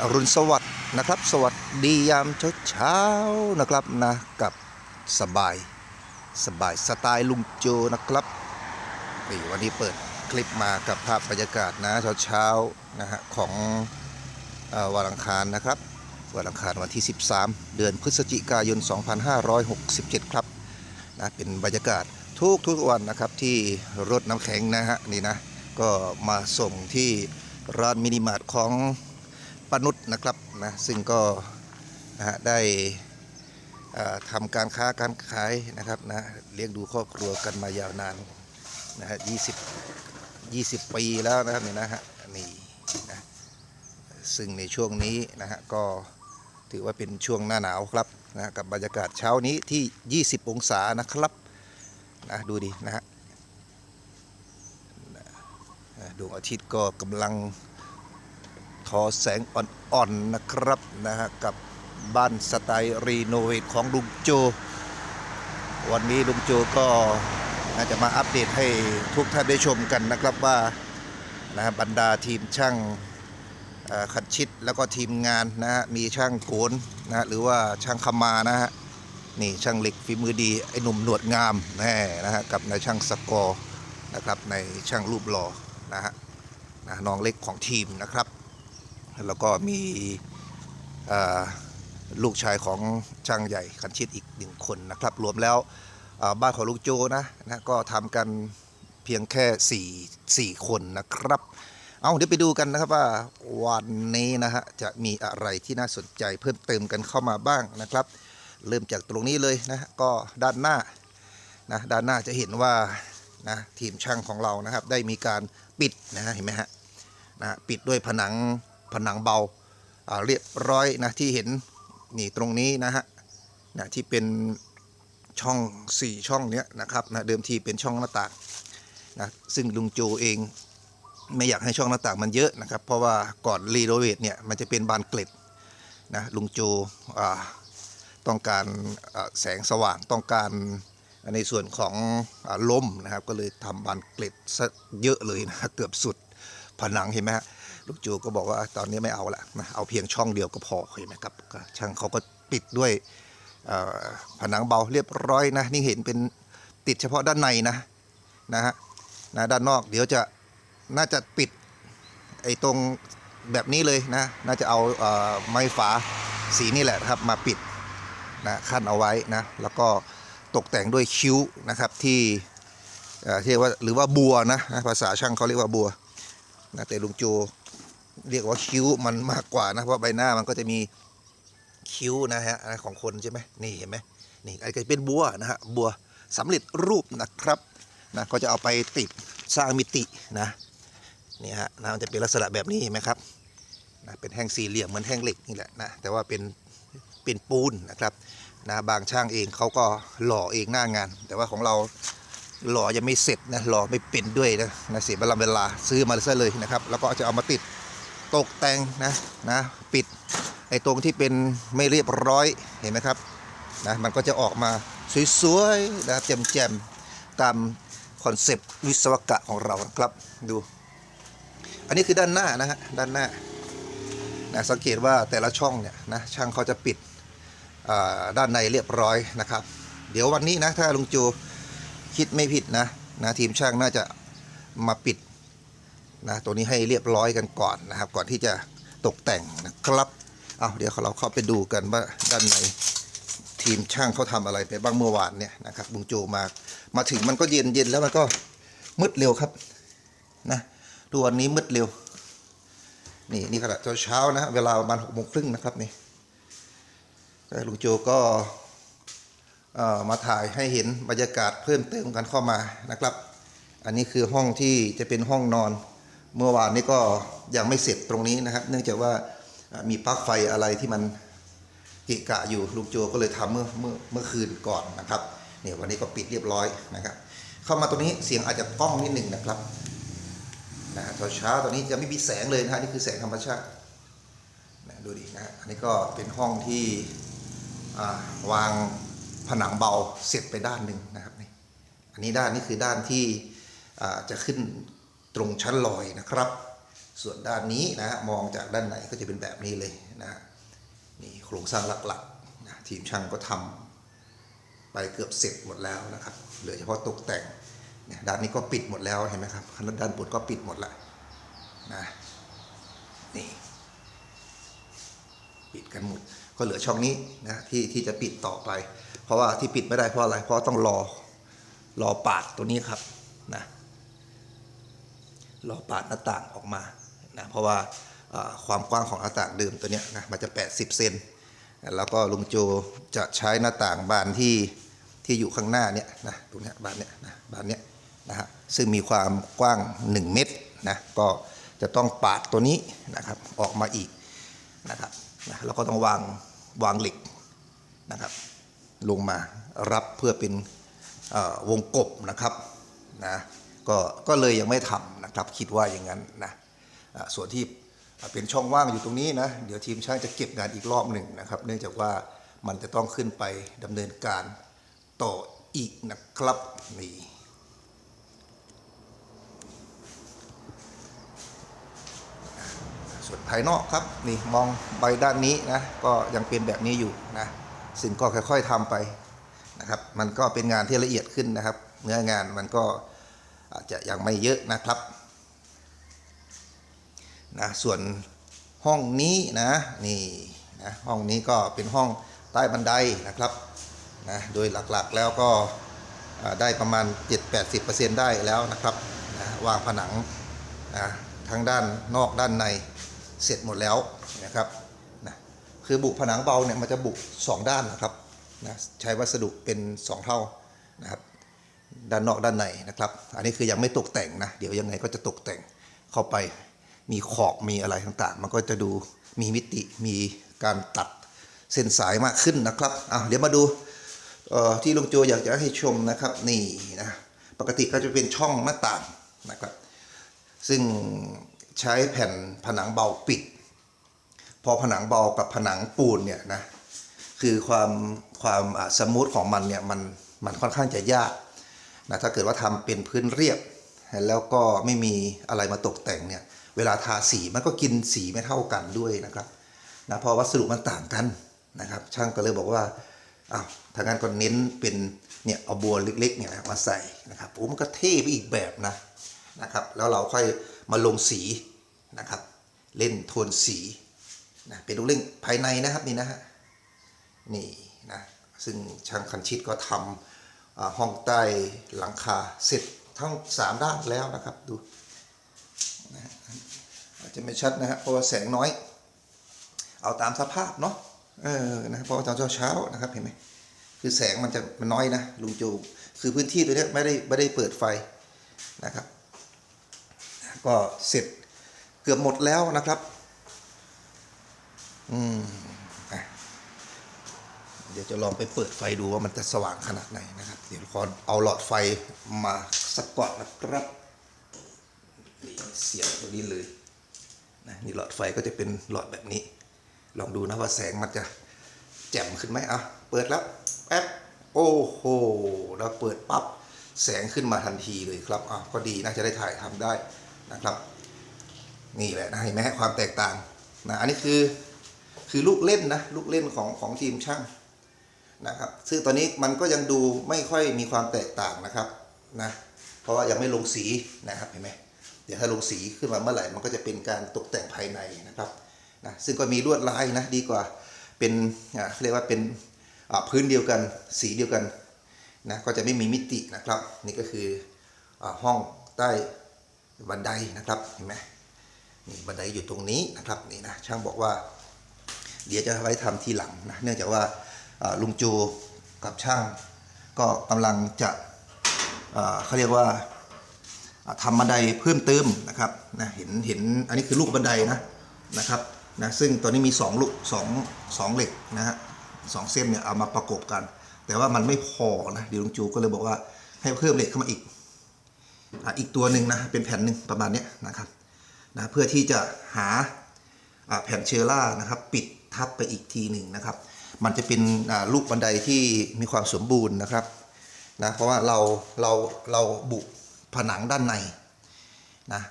อรุณสวัสดิ์นะครับ สวัสดียามเช้าๆนะครับนะกับสบายสบายสไตล์ลุงโจนะครับนี่วันนี้เปิดคลิปมากับภาพบรรยากาศนะเช้าๆนะฮะของอวันอังคารนะครับวันอังคารวันที่ 13 เดือนพฤศจิกายน 2567 ครับนะเป็นบรรยากาศทุกทุกวันนะครับที่รถน้ำแข็งนะฮะนี่นะก็มาส่งที่ร้านมินิมาร์ทของ ปนุษนะครับนะซึ่งก็นะฮะได้ทำการค้าการขายนะครับนะเลี้ยงดูครอบครัวกันมายาวนานนะฮะ20 20ปีแล้วนะครับนี่นะฮะนี่นะซึ่งในช่วงนี้นะฮะก็ถือว่าเป็นช่วงหน้าหนาวครับนะกับบรรยากาศเช้านี้ที่ 20 องศานะครับนะดูดินะฮะดวงอาทิตย์ก็กำลัง ทอแสงอ่อนๆนะครับนะฮะกับบ้านสไตล์รีโนเวทของลุงโจ วันนี้ลุงโจก็น่าจะมาอัปเดตให้ทุกท่านได้ชมกันนะครับว่านะฮะบรรดาทีมช่างขัดชิดแล้วก็ทีมงานนะฮะมีช่างโขนนะฮะหรือว่าช่างขมานะฮะนี่ช่างเหล็กฝีมือดีไอ้หนุ่มหนวดงามแน่นะฮะกับนายช่างสกอร์นะครับในช่างรูปหล่อนะฮะน้องเล็กของทีมนะครับ แล้วก็มีลูกชายของช่างใหญ่คันชิดอีกหนึ่งคนนะครับ รวมแล้วบ้านของลูกโจนะนะก็ทำกันเพียงแค่4 4คนนะครับ เอาเดี๋ยวไปดูกันนะครับว่าวันนี้นะฮะจะมีอะไรที่น่าสนใจเพิ่มเติมกันเข้ามาบ้างนะครับ เริ่มจากตรงนี้เลยนะก็ด้านหน้านะด้านหน้าจะเห็นว่านะทีมช่างของเรานะครับได้มีการปิดนะฮะเห็นไหมฮะนะปิดด้วยผนัง ผนังเบาเรียบร้อยนะที่เห็นนี่ตรงนี้นะฮะนะที่เป็นช่อง 4 ช่องเนี้ยนะครับนะเดิมทีเป็นช่องหน้าต่างนะซึ่งลุงโจเองไม่อยากให้ช่องหน้าต่างมันเยอะนะครับ เพราะว่าก่อนรีโนเวทเนี่ยมันจะเป็นบานเกล็ดนะลุงโจต้องการแสงสว่างต้องการในส่วนของอลมนะครับ ก็เลยทำบานเกล็ดซะเยอะเลยนะเกือบสุดผนังเห็นไหมฮะ ลูกจูก็บอกว่าตอนนี้ไม่เอาละนะเอาเพียงช่องเดียวก็พอเห็นไหมครับช่างเขาก็ปิดด้วยผนังเบาเรียบร้อยนะนี่เห็นเป็นติดเฉพาะด้านในนะนะฮะนะด้านนอกเดี๋ยวจะน่าจะปิดไอ้ตรงแบบนี้เลยนะน่าจะเอาอไม้ฝาสีนี่แหละครับมาปิดนะขั้นเอาไว้นะแล้วก็ตกแต่งด้วยคิ้วนะครับที่เรียกว่าหรือว่าบัวนะภาษาช่างเขาเรียกว่าบัว นะแต่ลุงโจเรียกว่าคิ้วมันมากกว่านะเพราะใบหน้ามันก็จะมีคิ้วนะฮะของคนใช่ไหมนี่เห็นไหมนี่ไอ้ก็เป็นบัวนะฮะบัวสำเร็จรูปนะครับนะก็จะเอาไปติดสร้างมิตินะนี่ฮะนะมันจะเป็นลักษณะแบบนี้เห็นไหมครับนะเป็นแท่งสี่เหลี่ยมเหมือนแท่งเหล็กนี่แหละนะแต่ว่าเป็นเป็นปูนนะครับนะบางช่างเองเขาก็หล่อเองหน้างาน แต่ว่าของเรา หล่อยังไม่เสร็จนะหล่อไม่เป็นด้วยนะนะเสียเวลาเวลาซื้อมาซะเลยนะครับ แล้วก็จะเอามาติดตกแต่งนะนะปิดไอ้ตรงที่เป็นไม่เรียบร้อยเห็นไหมครับนะมันก็จะออกมาสวยๆนะครับแจ่มๆตามคอนเซปต์วิศวกะของเราครับดู อันนี้คือด้านหน้านะฮะด้านหน้านะสังเกตว่าแต่ละช่องเนี่ยนะช่างเขาจะปิดด้านในเรียบร้อยนะครับ เดี๋ยววันนี้นะถ้าลุงจู คิดไม่ผิดนะนะทีมช่างน่าจะมาปิดนะตัวนี้ให้เรียบร้อยกันก่อนนะครับ ก่อนที่จะตกแต่งนะครับเอาเดี๋ยวเราเข้าไปดูกันว่าด้านในทีมช่างเขาทำอะไรไปบ้างเมื่อวานเนี่ยนะครับบุงโจมามาถึงมันก็เย็นเย็นแล้วมันก็มืดเร็วครับนะดูวันนี้มืดเร็ว นี่นี่ขณะเช้านะ เวลาประมาณหกโมงครึ่งนะครับนี่ลุงโจก็ มาถ่ายให้เห็นบรรยากาศเพิ่มเติมกันเข้ามานะครับ อันนี้คือห้องที่จะเป็นห้องนอน เมื่อวานนี้ก็ยังไม่เสร็จตรงนี้นะครับ เนื่องจากว่ามีปลั๊กไฟอะไรที่มันเกะกะอยู่ลูกโจก็เลยทำเมื่อเมื่อเมื่อคืนก่อนนะครับเนี่ยวันนี้ก็ปิดเรียบร้อยนะครับ เข้ามาตรงนี้เสียงอาจจะก้องนิดหนึ่งนะครับนะตอนเช้าตอนนี้จะไม่มีแสงเลยนะฮะนี่คือแสงธรรมชาตินะดูดินะฮะอันนี้ก็เป็นห้องที่วาง ผนังเบาเสร็จไปด้านหนึ่งนะครับนี่อันนี้ด้านนี้คือด้านที่จะขึ้นตรงชั้นลอยนะครับ ส่วนด้านนี้นะมองจากด้านในก็จะเป็นแบบนี้เลยนะนี่โครงสร้างหลักๆนะทีมช่างก็ทำไปเกือบเสร็จหมดแล้วนะครับเหลือเฉพาะตกแต่งเนี่ยด้านนี้ก็ปิดหมดแล้วเห็นไหมครับด้านบนก็ปิดหมดละนะนี่ปิดกันหมด ก็เหลือช่องนี้นะที่ที่จะปิดต่อไป เพราะว่าที่ปิดไม่ได้เพราะอะไรเพราะต้องรอรอปาดตัวนี้ครับนะรอปาดหน้าต่างออกมานะเพราะว่าความกว้างของหน้าต่างเดิมตัวนี้นะมันจะ 80 เซนแล้วก็ลุงโจจะใช้หน้าต่างบานที่ที่อยู่ข้างหน้าเนี่ยนะตรงนี้บานเนี้ยนะบานเนี้ยนะฮะซึ่งมีความกว้าง 1 เมตรนะก็จะต้องปาดตัวนี้นะครับออกมาอีกนะครับนะเราก็ต้องวาง วางเหล็กนะครับ ลงมารับเพื่อเป็นวงกบนะครับนะก็ก็เลยยังไม่ทำนะครับคิดว่าอย่างนั้นนะส่วนที่เป็นช่องว่างอยู่ตรงนี้นะเดี๋ยวทีมช่างจะเก็บงานอีกรอบหนึ่งนะครับ เนื่องจากว่ามันจะต้องขึ้นไปดำเนินการต่ออีกนะครับนี่ ส่วนภายนอกครับนี่มองใบด้านนี้นะก็ยังเป็นแบบนี้อยู่นะซึ่งก็ค่อยๆทำไปนะครับ มันก็เป็นงานที่ละเอียดขึ้นนะครับ เนื้องานมันก็อาจจะยังไม่เยอะนะครับนะส่วนห้องนี้นะนี่นะห้องนี้ก็เป็นห้องใต้บันไดนะครับนะโดยหลักๆแล้วก็ได้ประมาณ 7-80%ได้แล้วนะครับนะวางผนังนะทั้งด้านนอกด้านใน เสร็จหมดแล้วนะครับนะคือบุผนังเบาเนี่ยมันจะบุสองด้านนะครับนะใช้วัสดุเป็น 2 เท่านะครับด้านนอกด้านในนะครับ อันนี้คือยังไม่ตกแต่งนะ เดี๋ยวยังไงก็จะตกแต่งเข้าไปมีขอบมีอะไรต่างๆ มันก็จะดูมีมิติมีการตัดเส้นสายมากขึ้นนะครับอะเดี๋ยวมาดูที่ลุงโจอยากจะให้ชมนะครับนี่นะปกติก็จะเป็นช่องหน้าต่างนะครับ ซึ่ง ใช้แผ่นผนังเบาปิด พอผนังเบากับผนังปูนเนี่ยนะคือความความสมูทของมันเนี่ยมันมันค่อนข้างจะยากนะถ้าเกิดว่าทำเป็นพื้นเรียบ แล้วก็ไม่มีอะไรมาตกแต่งเนี่ยเวลาทาสีมันก็กินสีไม่เท่ากันด้วยนะครับนะเพราะวัสดุมันต่างกันนะครับ ช่างก็เลยบอกว่าอ้าวถ้างั้นก็เน้นเป็นเนี่ยเอาบัวเล็กๆเนี่ยมาใส่นะครับโอ้มันก็เท่ไปอีกแบบนะ นะครับ แล้วเราค่อยมาลงสีนะครับ เล่นโทนสีนะเป็นลูกเล่นภายในนะครับนี่นะฮะนี่นะซึ่งช่างคันชิตก็ทำห้องใต้หลังคาเสร็จทั้ง 3 ด้านแล้วนะครับดูนะอาจจะไม่ชัดนะฮะเพราะว่าแสงน้อย เอาตามสภาพเนาะเออนะเพราะว่าตอนเช้าๆนะครับเห็นไหมคือแสงมันจะมันน้อยนะลุงจูคือพื้นที่ตัวเนี้ยไม่ได้ไม่ได้เปิดไฟนะครับ ก็เสร็จเกือบหมดแล้วนะครับ อืมอเดี๋ยวจะลองไปเปิดไฟดูว่ามันจะสว่างขนาดไหนนะครับ เดี๋ยวขอเอาหลอดไฟมาสักก่อนนะครับเสียบตัวนี้เลยนะนี่หลอดไฟก็จะเป็นหลอดแบบนี้ ลองดูนะว่าแสงมันจะแจ่มขึ้นไหมอะเปิดแล้วแป๊บโอ้โหแล้วเปิดปั๊บแสงขึ้นมาทันทีเลยครับอะก็ดีนะจะได้ถ่ายทำได้ นะครับ นี่แหละนะเห็นไหมฮะความแตกต่างนะอันนี้คือคือลูกเล่นนะลูกเล่นของของทีมช่างนะครับ ซึ่งตอนนี้มันก็ยังดูไม่ค่อยมีความแตกต่างนะครับนะเพราะว่ายังไม่ลงสีนะครับเห็นไหมเดี๋ยวถ้าลงสีขึ้นมาเมื่อไหร่มันก็จะเป็นการตกแต่งภายในนะครับนะซึ่งก็มีลวดลายนะดีกว่าเป็นเาเรียกว่าเป็นพื้นเดียวกันสีเดียวกันนะก็จะไม่มีมิตินะครับ นี่ก็คืออห้องใต้ บันไดนะครับเห็นไหมนี่บันไดอยู่ตรงนี้นะครับนี่นะช่างบอกว่า เดี๋ยวจะไว้ทำทีหลังนะเนื่องจากว่าลุงจูกับช่าง ก็กำลังจะเขาเรียกว่าอ่าทำบันไดเพิ่มเติมนะครับนะเห็นเห็นอันนี้คือลูกบันไดนะนะครับนะซึ่งตอนนี้มี2ลูกสองสองเหล็กนะฮะสองเส้นเนี่ยเอามาประกบกัน แต่ว่ามันไม่พอนะเดี๋ยวลุงจูก็เลยบอกว่าให้เพิ่มเหล็กเข้ามาอีก อีกตัวหนึ่งนะเป็นแผ่นหนึ่งประมาณนี้นะครับนะเพื่อที่จะหาแผ่นเชอร่านะครับ ปิดทับไปอีกทีหนึ่งนะครับ มันจะเป็นลูกบันไดที่มีความสมบูรณ์นะครับนะเพราะว่าเราเราเราบุผนังด้านในนะ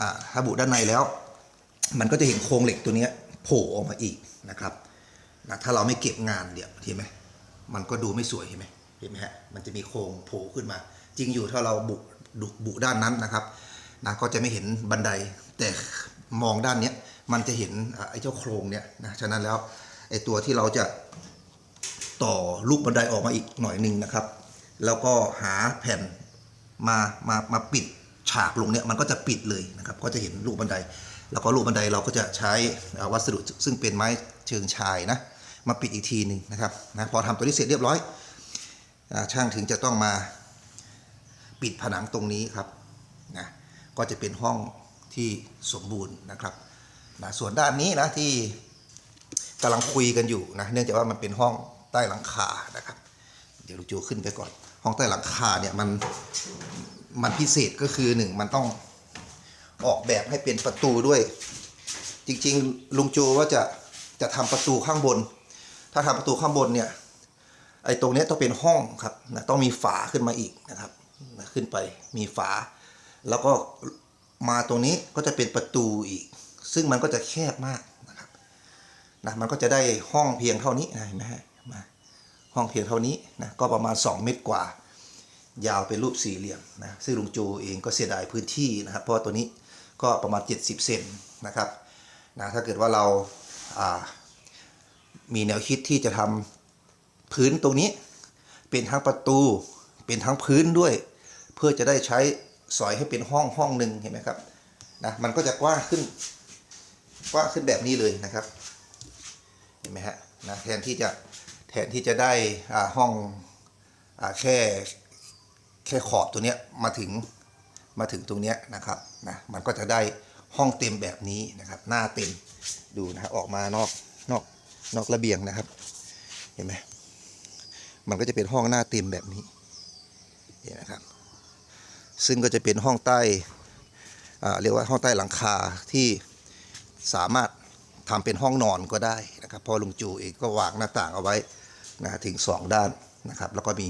อ่าถ้าบุด้านในแล้ว มันก็จะเห็นโครงเหล็กตัวนี้โผล่ออกมาอีกนะครับนะถ้าเราไม่เก็บงานเดี๋ยวเห็นไหมมันก็ดูไม่สวยเห็นไหมเห็นไหมฮะมันจะมีโครงโผล่ขึ้นมา จริงอยู่ถ้าเราบุ บุบุด้านนั้นนะครับนะก็จะไม่เห็นบันไดแต่มองด้านเนี้ยมันจะเห็นไอ้เจ้าโครงเนี้ยนะฉะนั้นแล้วไอ้ตัวที่เราจะต่อลูกบันไดออกมาอีกหน่อยหนึ่งนะครับ แล้วก็หาแผ่นมามามาปิดฉากลงเนี่ยมันก็จะปิดเลยนะครับ ก็จะเห็นลูกบันได แล้วก็ลูกบันไดเราก็จะใช้วัสดุซึ่งเป็นไม้เชิงชายนะมาปิดอีกทีหนึ่งนะครับนะพอทำตัวนี้เสร็จเรียบร้อยอช่างถึงจะต้องมา ปิดผนังตรงนี้ครับนะก็จะเป็นห้องที่สมบูรณ์นะครับนะส่วนด้านนี้นะที่กำลังคุยกันอยู่นะเนื่องจากว่ามันเป็นห้องใต้หลังคานะครับ เดี๋ยวลูกจูขึ้นไปก่อน ห้องใต้หลังคาเนี่ยมันมันพิเศษก็คือหนึ่งมันต้องออกแบบให้เป็นประตูด้วย จริงๆลุงโจว่าจะจะทำประตูข้างบน ถ้าทำประตูข้างบนเนี่ยไอ้ตรงนี้ต้องเป็นห้องครับนะต้องมีฝาขึ้นมาอีกนะครับ ขึ้นไปมีฝา แล้วก็มาตรงนี้ก็จะเป็นประตูอีก ซึ่งมันก็จะแคบมากนะครับนะมันก็จะได้ห้องเพียงเท่านี้นะเห็นไหมฮะมาห้องเพียงเท่านี้นะก็ประมาณ 2 เมตรกว่า ยาวเป็นรูปสี่เหลี่ยมนะซึ่งลุงโจเองก็เสียดายพื้นที่นะครับเพราะตัวนี้ก็ประมาณ 70 เซนนะครับนะถ้าเกิดว่าเราามีแนวคิดที่จะทำพื้นตรงนี้เป็นทั้งประตูเป็นทั้งพื้นด้วย พื่อจะได้ใช้สอยให้เป็นห้องห้องหนึ่งเห็นไหมครับนะมันก็จะกว้างขึ้นกว้างขึ้นแบบนี้เลยนะครับ เห็นไหมฮะนะแทนที่จะแทนที่จะได้อ่าห้องอาแค่แค่ขอบตัวเนี้ยมาถึงมาถึงตรงเนี้ยนะครับนะมันก็จะได้ห้องเต็มแบบนี้นะครับ หน้าเต็มดูนะฮะออกมานอกนอกนอกระเบียงนะครับ เห็นไหมมันก็จะเป็นห้องหน้าเต็มแบบนี้เห็นนะครับ ซึ่งก็จะเป็นห้องใต้เรียกว่าห้องใต้หลังคาที่สามารถทำเป็นห้องนอนก็ได้นะครับพอลุงจูเองก็วางหน้าต่างเอาไว้นะถึง 2 ด้านนะครับ แล้วก็มี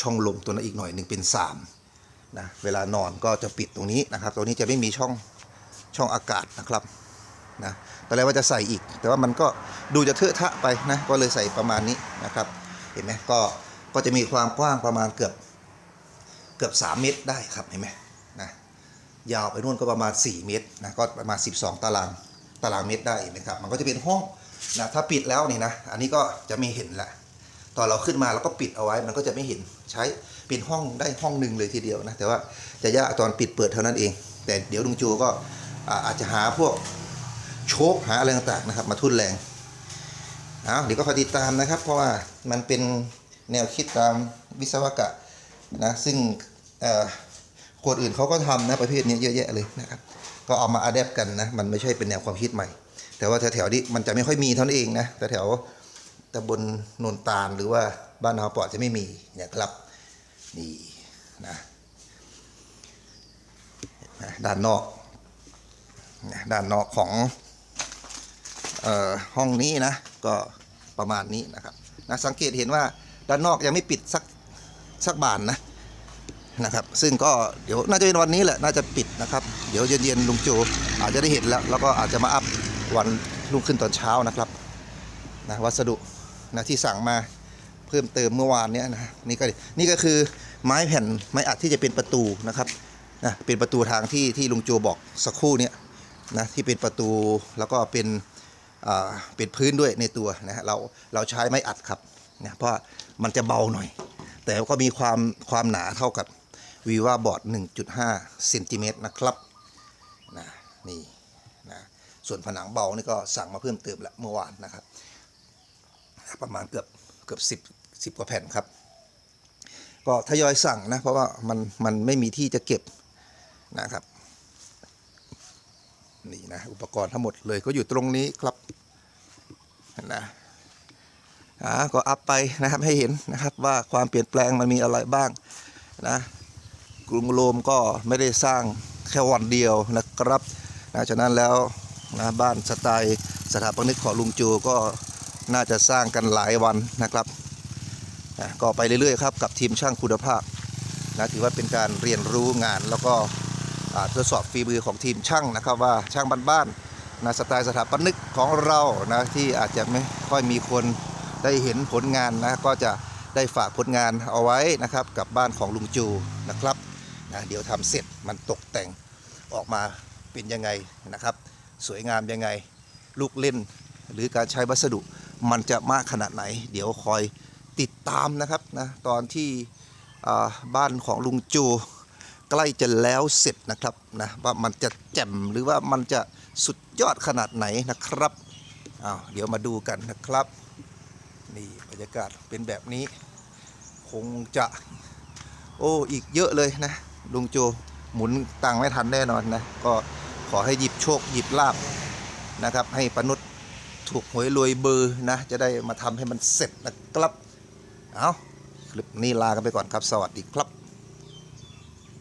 ช่องลมตัวนั้นอีกหน่อยหนึ่งเป็น3นะเวลานอนก็จะปิดตรงนี้นะครับ ตรงนี้จะไม่มีช่องช่องอากาศนะครับนะตอนแรกว่าจะใส่อีก แต่ว่ามันก็ดูจะเทอะทะไปนะก็เลยใส่ประมาณนี้นะครับ เห็นไหมก็ก็จะมีความกว้างประมาณเกือบ เกือบ 3 เมตรได้ครับเห็นไหมนะยาวไปนู่นก็ประมาณ 4 เมตรนะก็ประมาณ 12 ตารางตารางเมตรได้นไหมครับ มันก็จะเป็นห้องนะถ้าปิดแล้วนี่นะอันนี้ก็จะไม่เห็นละตอนเราขึ้นมาเราก็ปิดเอาไว้มันก็จะไม่เห็นใช้เป็นห้องได้ห้องหนึ่งเลยทีเดียวนะแต่ว่าจะยากตอนปิดเปิดเท่านั้นเอง แต่เดี๋ยวลุงจูก็อาอาจจะหาพวกโชคหาอะไรต่างๆนะครับ มาทุ่นแรงเอาเดี๋ยวก็คอยติดตามนะครับ เพราะว่ามันเป็นแนวคิดตามวิศวกะ นะซึ่งคนอื่นเขาก็ทำนะประเภทนี้เยอะแยะเลยนะครับก็เอามาอัดแอปกันนะมันไม่ใช่เป็นแนวความคิดใหม่ แต่ว่าแถวๆนี้มันจะไม่ค่อยมีเท่านั้นเองนะแต่แถวตำบลโนนตาลหรือว่าบ้านนาปอดจะไม่มีเนี่ยครับนี่นะด้านนอกด้านนอกของออห้องนี้นะก็ประมาณนี้นะครับนะสังเกตเห็นว่าด้านนอกยังไม่ปิดสัก สักบานนะนะครับ ซึ่งก็เดี๋ยวน่าจะเป็นวันนี้แหละน่าจะปิดนะครับ เดี๋ยวเย็นๆลุงโจอาจจะได้เห็นแล้ว แล้วก็อาจจะมาอัพวันรุ่งขึ้นตอนเช้านะครับนะวัสดุนะที่สั่งมาเพิ่มเติมเมื่อวานเนี้ยนะนี่ก็นี่ก็คือไม้แผ่นไม้อัดที่จะเป็นประตูนะครับนะเป็นประตูทางที่ที่ลุงโจบอกสักครู่เนี้ยนะที่เป็นประตูแล้วก็เป็นอ่าเป็นพื้นด้วยในตัวนะฮะเราเราใช้ไม้อัดครับนะเพราะมันจะเบาหน่อย แต่ก็มีความความหนาเท่ากับวีว่าบอร์ด1.5เซนติเมตรนะครับนะนี่นะส่วนผนังเบานี่ก็สั่งมาเพิ่มเติมละเมื่อวานนะครับ ประมาณเกือบเกือบสิบสิบกว่าแผ่นครับ ก็ทยอยสั่งนะเพราะว่ามันมันไม่มีที่จะเก็บนะครับนี่นะอุปกรณ์ทั้งหมดเลยก็อยู่ตรงนี้ครับนะอ่า ก็อัพไปนะครับให้เห็นนะครับว่าความเปลี่ยนแปลงมันมีอะไรบ้างนะกรุงโรมก็ไม่ได้สร้างแค่วันเดียวนะครับนะฉะนั้นแล้วนะบ้านสไตล์สถาปนิกของลุงจูก็น่าจะสร้างกันหลายวันนะครับนะก็ไปเรื่อยๆครับกับทีมช่างคุณภาพนะถือว่าเป็นการเรียนรู้งานแล้วก็ทดสอบฝีมือของทีมช่างนะครับว่าช่างบ้านๆนะสไตล์สถาปนิกของเรานะที่อาจจะไม่ค่อยมีคน ได้เห็นผลงานนะก็จะได้ฝากผลงานเอาไว้นะครับ กับบ้านของลุงจูนะครับนะเดี๋ยวทำเสร็จมันตกแต่งออกมาเป็นยังไงนะครับ สวยงามยังไงลูกเล่น หรือการใช้วัสดุมันจะมากขนาดไหน เดี๋ยวคอยติดตามนะครับนะตอนที่บ้านของลุงจู ใกล้จะแล้วเสร็จนะครับนะว่ามันจะแจ่มหรือว่ามันจะสุดยอดขนาดไหนนะครับอ้าวเดี๋ยวมาดูกันนะครับ นี่บรรยากาศเป็นแบบนี้ คงจะ โอ้อีกเยอะเลยนะลุงโจหมุนตังไม่ทันแน่นอนนะก็ขอให้หยิบโชคหยิบลาบนะครับ ให้ปนุษย์ถูกหวยรวยเบอร์นะ จะได้มาทำให้มันเสร็จนะครับ เอาคลิปนี้ลากันไปก่อนครับ สวัสดีครับ